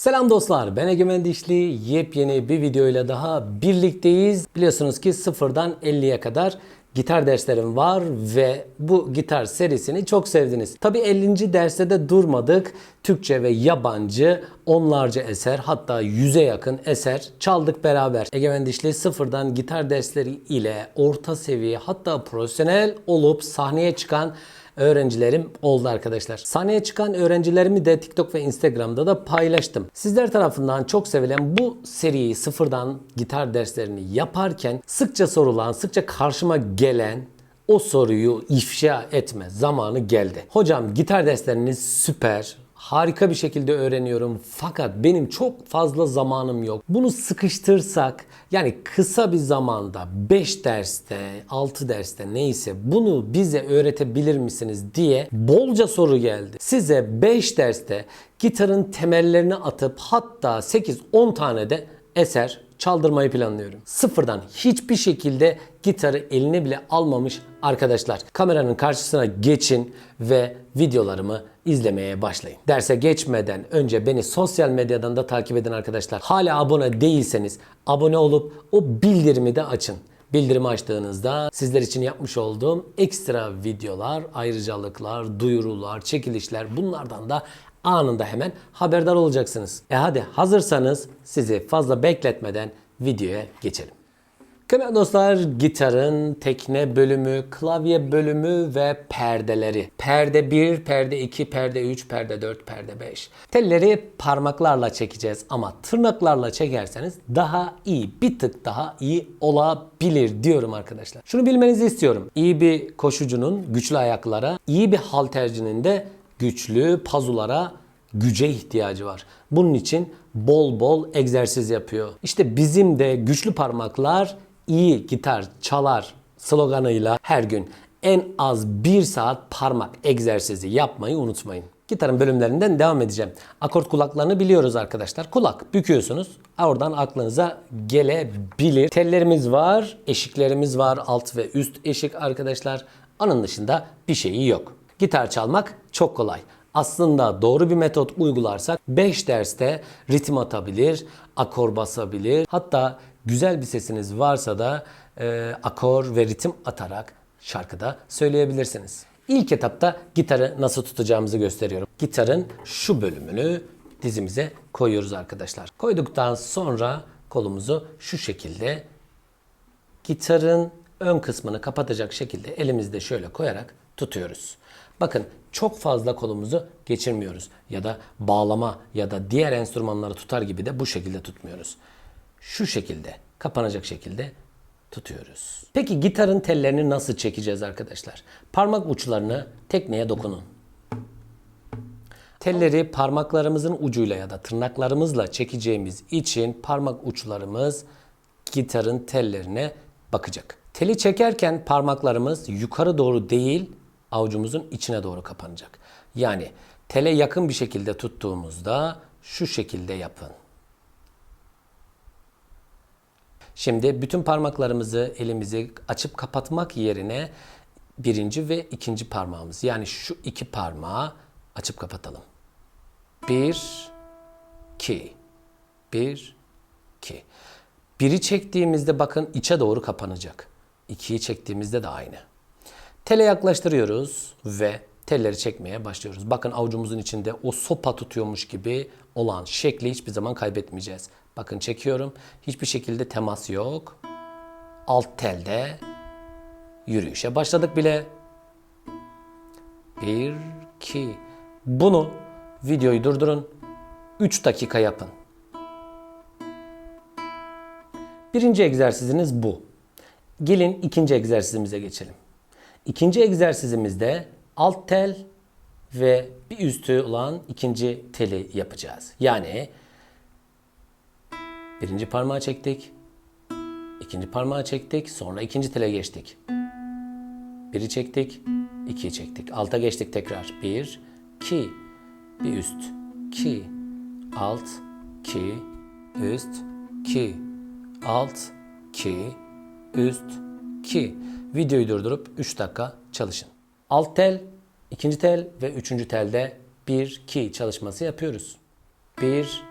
Selam dostlar ben Egemen Dişli yepyeni bir videoyla daha birlikteyiz. Biliyorsunuz ki sıfırdan 50'ye kadar gitar derslerim var ve bu gitar serisini çok sevdiniz. Tabi 50. derste de durmadık. Türkçe ve yabancı onlarca eser hatta yüze yakın eser çaldık beraber. Egemen Dişli sıfırdan gitar dersleri ile orta seviye hatta profesyonel olup sahneye çıkan öğrencilerim oldu arkadaşlar. Sahneye çıkan öğrencilerimi de TikTok ve Instagram'da da paylaştım. Sizler tarafından çok sevilen bu seriyi sıfırdan gitar derslerini yaparken sıkça sorulan, sıkça karşıma gelen o soruyu ifşa etme zamanı geldi. Hocam gitar dersleriniz süper, harika bir şekilde öğreniyorum fakat benim çok fazla zamanım yok. Bunu sıkıştırsak yani kısa bir zamanda 5 derste, 6 derste neyse bunu bize öğretebilir misiniz diye bolca soru geldi. Size 5 derste gitarın temellerini atıp hatta 8-10 tane de eser çaldırmayı planlıyorum. Sıfırdan hiçbir şekilde gitarı eline bile almamış arkadaşlar. Kameranın karşısına geçin ve videolarımı izlemeye başlayın. Derse geçmeden önce beni sosyal medyadan da takip edin arkadaşlar. Hala abone değilseniz abone olup o bildirimi de açın. Bildirimi açtığınızda sizler için yapmış olduğum ekstra videolar, ayrıcalıklar, duyurular, çekilişler bunlardan da anında hemen haberdar olacaksınız. E hadi hazırsanız sizi fazla bekletmeden videoya geçelim. Kıymetli dostlar gitarın tekne bölümü, klavye bölümü ve perdeleri. Perde 1, perde 2, perde 3, perde 4, perde 5. Telleri parmaklarla çekeceğiz ama tırnaklarla çekerseniz daha iyi, bir tık daha iyi olabilir diyorum arkadaşlar. Şunu bilmenizi istiyorum. İyi bir koşucunun güçlü ayaklara, iyi bir haltercinin de güçlü pazulara güce ihtiyacı var. Bunun için bol bol egzersiz yapıyor. İşte bizim de güçlü parmaklar iyi gitar çalar sloganıyla her gün en az bir saat parmak egzersizi yapmayı unutmayın. Gitarın bölümlerinden devam edeceğim. Akort kulaklarını biliyoruz arkadaşlar. Kulak büküyorsunuz. Oradan aklınıza gelebilir. Tellerimiz var, eşiklerimiz var. Alt ve üst eşik arkadaşlar. Onun dışında bir şeyi yok. Gitar çalmak çok kolay. Aslında doğru bir metot uygularsak 5 derste ritim atabilir, akor basabilir. Hatta güzel bir sesiniz varsa da e, akor ve ritim atarak şarkıda söyleyebilirsiniz. İlk etapta gitarı nasıl tutacağımızı gösteriyorum. Gitarın şu bölümünü dizimize koyuyoruz arkadaşlar. Koyduktan sonra kolumuzu şu şekilde gitarın ön kısmını kapatacak şekilde elimizde şöyle koyarak tutuyoruz. Bakın çok fazla kolumuzu geçirmiyoruz ya da bağlama ya da diğer enstrümanları tutar gibi de bu şekilde tutmuyoruz. Şu şekilde kapanacak şekilde tutuyoruz. Peki gitarın tellerini nasıl çekeceğiz arkadaşlar? Parmak uçlarını tekneye dokunun. Telleri parmaklarımızın ucuyla ya da tırnaklarımızla çekeceğimiz için parmak uçlarımız gitarın tellerine bakacak. Teli çekerken parmaklarımız yukarı doğru değil, avucumuzun içine doğru kapanacak. Yani tele yakın bir şekilde tuttuğumuzda şu şekilde yapın. Şimdi bütün parmaklarımızı, elimizi açıp kapatmak yerine birinci ve ikinci parmağımız yani şu iki parmağı açıp kapatalım. Bir, iki, bir, iki. Biri çektiğimizde bakın içe doğru kapanacak. İkiyi çektiğimizde de aynı. Tele yaklaştırıyoruz ve telleri çekmeye başlıyoruz. Bakın avucumuzun içinde o sopa tutuyormuş gibi olan şekli hiçbir zaman kaybetmeyeceğiz. Bakın çekiyorum. Hiçbir şekilde temas yok. Alt telde yürüyüşe başladık bile. Bir, iki. Bunu videoyu durdurun. 3 dakika yapın. Birinci egzersiziniz bu. Gelin ikinci egzersizimize geçelim. İkinci egzersizimizde alt tel ve bir üstü olan ikinci teli yapacağız. Yani birinci parmağı çektik, ikinci parmağı çektik, sonra ikinci tele geçtik. Biri çektik, ikiyi çektik. Alta geçtik tekrar. Bir, iki, bir üst, iki, alt, iki, üst, iki, alt, iki, üst, iki. Videoyu durdurup 3 dakika çalışın. Alt tel, ikinci tel ve üçüncü telde 1 2 çalışması yapıyoruz. 1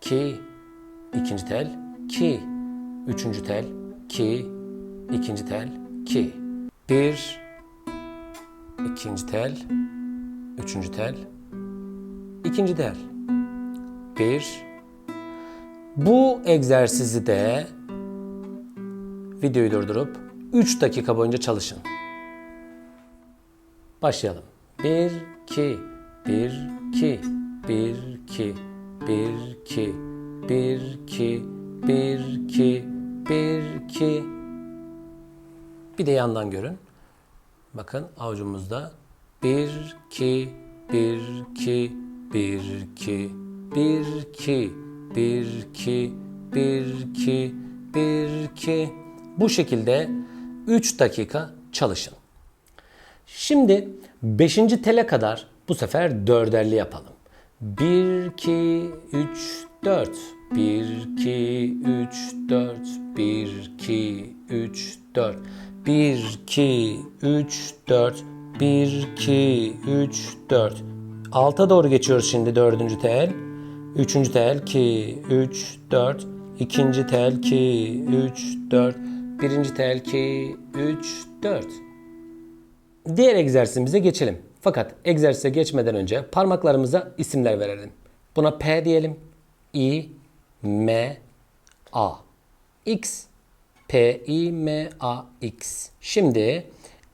ki, ikinci tel, ki, üçüncü tel, ki, ikinci tel, ki. Bir, ikinci tel, üçüncü tel, ikinci tel. Bir. Bu egzersizi de videoyu durdurup 3 dakika boyunca çalışın. Başlayalım. 1 2 1 2 1 2 1 2 1 2 1 2 1 2 Bir de yandan görün. Bakın avucumuzda 1 2 1 2 1 2 1 2 1 2 1 2 1 2 bu şekilde 3 dakika çalışın. Şimdi 5. tele kadar bu sefer dörderli yapalım. 1 2 3 4 1 2 3 4 1 2 3 4 1 2 3 4 1 2 3 4 Alta doğru geçiyoruz şimdi dördüncü tel. Üçüncü tel 2 3 4 İkinci tel 2 3 4 Birinci tel 2 3 4 Diğer egzersizimize geçelim. Fakat egzersize geçmeden önce parmaklarımıza isimler verelim. Buna P diyelim. I, M, A. X. P, I, M, A, X. Şimdi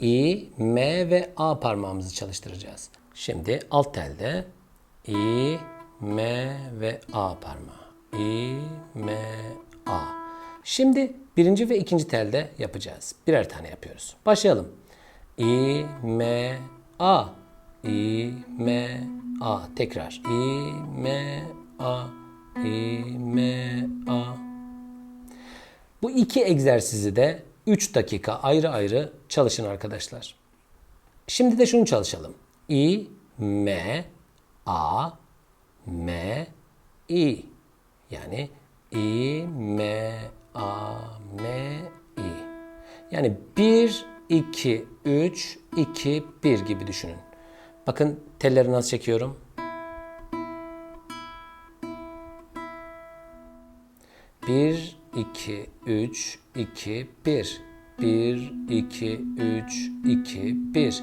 I, M ve A parmağımızı çalıştıracağız. Şimdi alt telde I, M ve A parmağı. I, M, A. Şimdi birinci ve ikinci telde yapacağız. Birer tane yapıyoruz. Başlayalım. I, M, A. I, M, A. Tekrar. I, M, A. I, M, A. Bu iki egzersizi de 3 dakika ayrı ayrı çalışın arkadaşlar. Şimdi de şunu çalışalım. I, M, A, M, I. Yani I, M, Yani 1, 2, 3, 2, 1 gibi düşünün. Bakın telleri nasıl çekiyorum. Bir, iki, üç, iki, bir. Bir, iki, üç, iki, bir.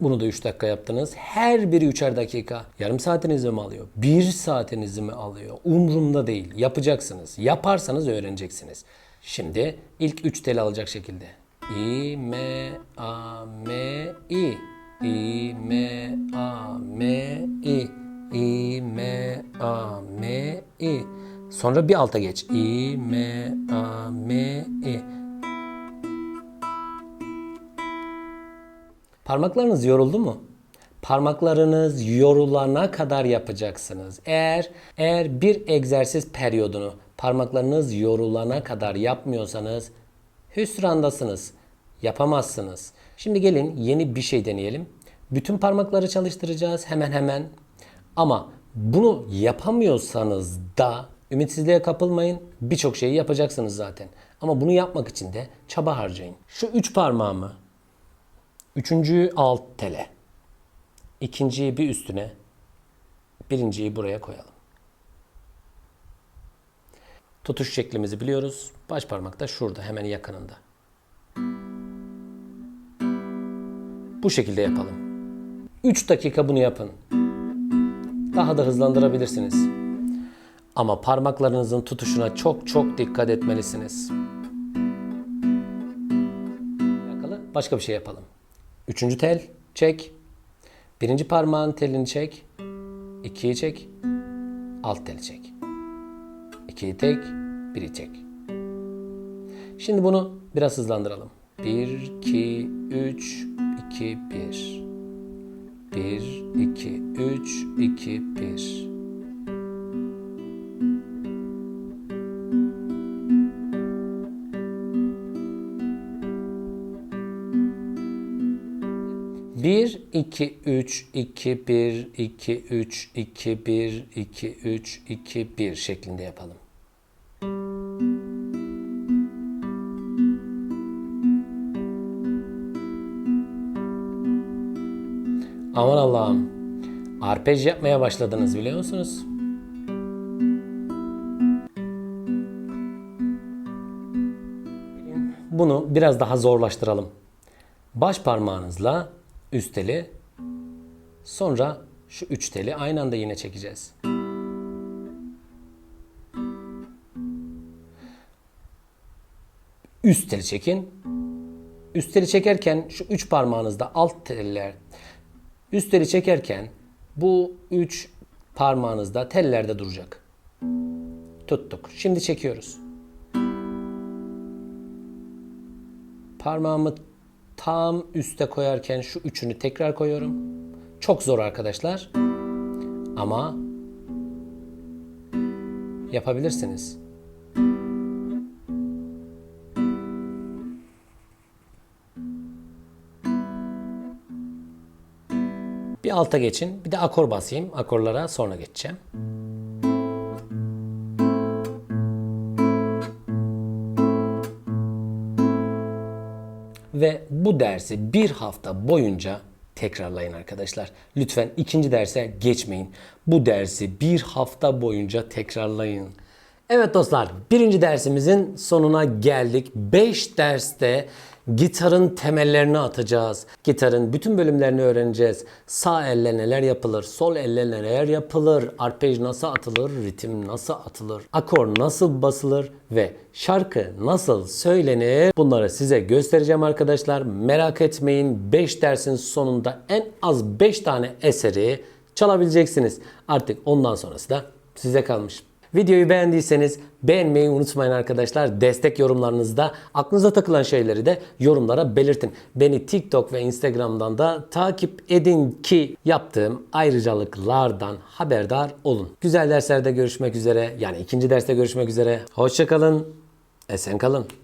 Bunu da 3 dakika yaptınız. Her biri 3'er dakika. Yarım saatinizi mi alıyor? 1 saatinizi mi alıyor? Umrumda değil. Yapacaksınız. Yaparsanız öğreneceksiniz. Şimdi ilk 3 tel alacak şekilde. İ, M, A, M, I. İ, M, A, M, I. İ, M, A, M, I. Sonra bir alta geç. İ, M, A, M, I. Parmaklarınız yoruldu mu? Parmaklarınız yorulana kadar yapacaksınız. Eğer eğer bir egzersiz periyodunu parmaklarınız yorulana kadar yapmıyorsanız hüsrandasınız. Yapamazsınız. Şimdi gelin yeni bir şey deneyelim. Bütün parmakları çalıştıracağız hemen hemen. Ama bunu yapamıyorsanız da ümitsizliğe kapılmayın. Birçok şeyi yapacaksınız zaten. Ama bunu yapmak için de çaba harcayın. Şu üç parmağımı Üçüncüyü alt tele. İkinciyi bir üstüne. Birinciyi buraya koyalım. Tutuş şeklimizi biliyoruz. Baş parmak da şurada hemen yakınında. Bu şekilde yapalım. 3 dakika bunu yapın. Daha da hızlandırabilirsiniz. Ama parmaklarınızın tutuşuna çok çok dikkat etmelisiniz. Başka bir şey yapalım. Üçüncü tel çek. Birinci parmağın telini çek. İkiyi çek. Alt teli çek. İkiyi tek, biri çek. Şimdi bunu biraz hızlandıralım. 1, 2, 3, 2, 1. 1, 2, 3, 2, 1. Bir, iki, üç, iki, bir, iki, üç, iki, bir, iki, üç, iki, bir şeklinde yapalım. Aman Allah'ım. Arpej yapmaya başladınız biliyor musunuz? Bunu biraz daha zorlaştıralım. Baş parmağınızla üst teli sonra şu üç teli aynı anda yine çekeceğiz. Üst teli çekin. Üst teli çekerken şu üç parmağınızda alt teller üst teli çekerken bu üç parmağınızda tellerde duracak. Tuttuk. Şimdi çekiyoruz. Parmağımı tam üste koyarken şu üçünü tekrar koyuyorum. Çok zor arkadaşlar. Ama yapabilirsiniz. Alta geçin. Bir de akor basayım. Akorlara sonra geçeceğim. Ve bu dersi bir hafta boyunca tekrarlayın arkadaşlar. Lütfen ikinci derse geçmeyin. Bu dersi bir hafta boyunca tekrarlayın. Evet dostlar, birinci dersimizin sonuna geldik. 5 derste gitarın temellerini atacağız. Gitarın bütün bölümlerini öğreneceğiz. Sağ elle neler yapılır, sol elle neler yapılır, arpej nasıl atılır, ritim nasıl atılır, akor nasıl basılır ve şarkı nasıl söylenir bunları size göstereceğim arkadaşlar. Merak etmeyin 5 dersin sonunda en az 5 tane eseri çalabileceksiniz. Artık ondan sonrası da size kalmış. Videoyu beğendiyseniz beğenmeyi unutmayın arkadaşlar. Destek yorumlarınızda aklınıza takılan şeyleri de yorumlara belirtin. Beni TikTok ve Instagram'dan da takip edin ki yaptığım ayrıcalıklardan haberdar olun. Güzel derslerde görüşmek üzere. Yani ikinci derste görüşmek üzere. Hoşçakalın. Esen kalın.